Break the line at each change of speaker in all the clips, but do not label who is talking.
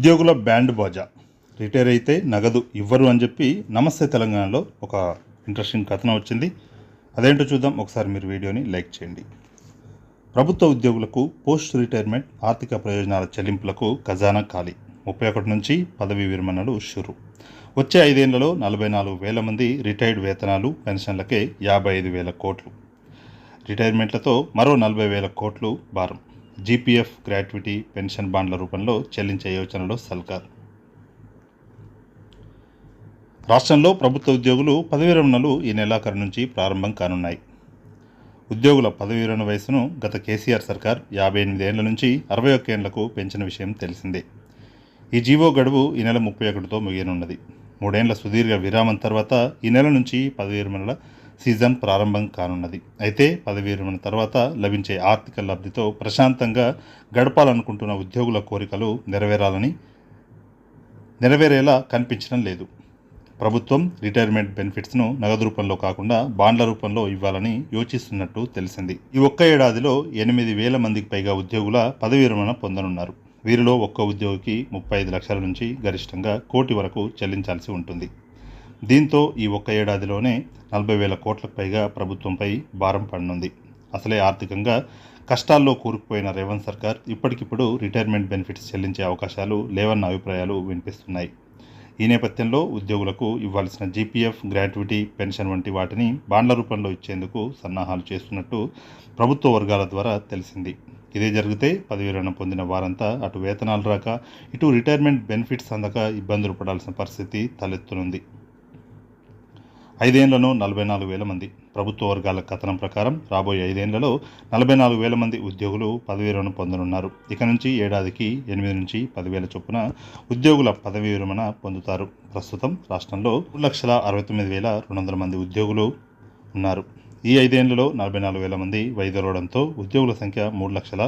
ఉద్యోగుల బ్యాండ్ బాజా. రిటైర్ అయితే నగదు ఇవ్వరు అని చెప్పి నమస్తే తెలంగాణలో ఒక ఇంట్రెస్టింగ్ కథనం వచ్చింది. అదేంటో చూద్దాం. ఒకసారి మీరు వీడియోని లైక్ చేయండి. ప్రభుత్వ ఉద్యోగులకు పోస్ట్ రిటైర్మెంట్ ఆర్థిక ప్రయోజనాల చెల్లింపులకు ఖజానా ఖాళీ. ముప్పై ఒకటి నుంచి పదవీ విరమణలు షురు. వచ్చే ఐదేళ్ళలో నలభై నాలుగు వేల మంది రిటైర్డ్ వేతనాలు పెన్షన్లకే యాభై ఐదు వేల కోట్లు. రిటైర్మెంట్లతో మరో నలభై వేల కోట్లు భారం. జీపీఎఫ్ గ్రాట్యుటీ పెన్షన్ బాండ్ల రూపంలో చెల్లించే యోచనలో సల్కార్. రాష్ట్రంలో ప్రభుత్వ ఉద్యోగులు పదవీ విరమణలు ఈ నెలాఖరు నుంచి ప్రారంభం కానున్నాయి. ఉద్యోగుల పదవీ విరమణ వయసును గత కేసీఆర్ సర్కార్ యాభై ఎనిమిది ఏళ్ళ నుంచి అరవై ఒక్క ఏళ్ళకు పెంచిన విషయం తెలిసిందే. ఈ జీవో గడువు ఈ నెల ముప్పై ఒకటితో ముగియనున్నది. మూడేండ్ల సుదీర్ఘ విరామం తర్వాత ఈ నెల నుంచి పదవీ విరమణల సీజన్ ప్రారంభం కానున్నది. అయితే పదవీ విరమణ తర్వాత లభించే ఆర్థిక లబ్ధితో ప్రశాంతంగా గడపాలనుకుంటున్న ఉద్యోగుల కోరికలు నెరవేరాలని నెరవేరేలా కనిపించడం లేదు. ప్రభుత్వం రిటైర్మెంట్ బెనిఫిట్స్ను నగదు రూపంలో కాకుండా బాండ్ల రూపంలో ఇవ్వాలని యోచిస్తున్నట్టు తెలిసింది. ఈ ఒక్క ఏడాదిలో ఎనిమిది వేల మందికి పైగా ఉద్యోగుల పదవీ విరమణ పొందనున్నారు. వీరిలో ఒక్క ఉద్యోగికి ముప్పై ఐదు లక్షల నుంచి గరిష్టంగా కోటి వరకు చెల్లించాల్సి ఉంటుంది. దీంతో ఈ ఒక్క ఏడాదిలోనే నలభై వేల కోట్లకు పైగా ప్రభుత్వంపై భారం పడనుంది. అసలే ఆర్థికంగా కష్టాల్లో కూరుకుపోయిన రేవంత్ సర్కార్ ఇప్పటికిప్పుడు రిటైర్మెంట్ బెనిఫిట్స్ చెల్లించే అవకాశాలు లేవన్న అభిప్రాయాలు వినిపిస్తున్నాయి. ఈ నేపథ్యంలో ఉద్యోగులకు ఇవ్వాల్సిన జీపీఎఫ్ గ్రాట్యుటీ పెన్షన్ వంటి వాటిని బాండ్ల రూపంలో ఇచ్చేందుకు సన్నాహాలు చేస్తున్నట్టు ప్రభుత్వ వర్గాల ద్వారా తెలిసింది. ఇదే జరిగితే పదవీలను పొందిన వారంతా అటు వేతనాలు రాక ఇటు రిటైర్మెంట్ బెనిఫిట్స్ అందక ఇబ్బందులు పడాల్సిన పరిస్థితి తలెత్తునుంది. ఐదేళ్ళలో నలభై నాలుగు వేల మంది ప్రభుత్వ వర్గాల కథనం ప్రకారం రాబోయే ఐదేళ్ళలో నలభై నాలుగు వేల మంది ఉద్యోగులు పదవీ విరమణ పొందనున్నారు. ఇక నుంచి ఏడాదికి ఎనిమిది నుంచి పదివేల చొప్పున ఉద్యోగుల పదవీ విరమణ పొందుతారు. ప్రస్తుతం రాష్ట్రంలో మూడు లక్షల అరవై తొమ్మిది వేల రెండు వందల మంది ఉద్యోగులు ఉన్నారు. ఈ ఐదేళ్ళలో నలభై నాలుగు వేల మంది వైదొలవడంతో ఉద్యోగుల సంఖ్య మూడు లక్షల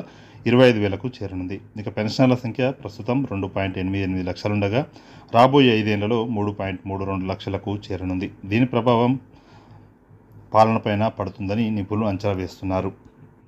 ఇరవై ఐదు వేలకు చేరనుంది. ఇక పెన్షనర్ల సంఖ్య ప్రస్తుతం రెండు పాయింట్ ఎనిమిది ఎనిమిది లక్షలుండగా రాబోయే ఐదేళ్ళలో మూడు పాయింట్ మూడు రెండు లక్షలకు చేరనుంది. దీని ప్రభావం పాలనపైన పడుతుందని నిపుణులు అంచనా వేస్తున్నారు.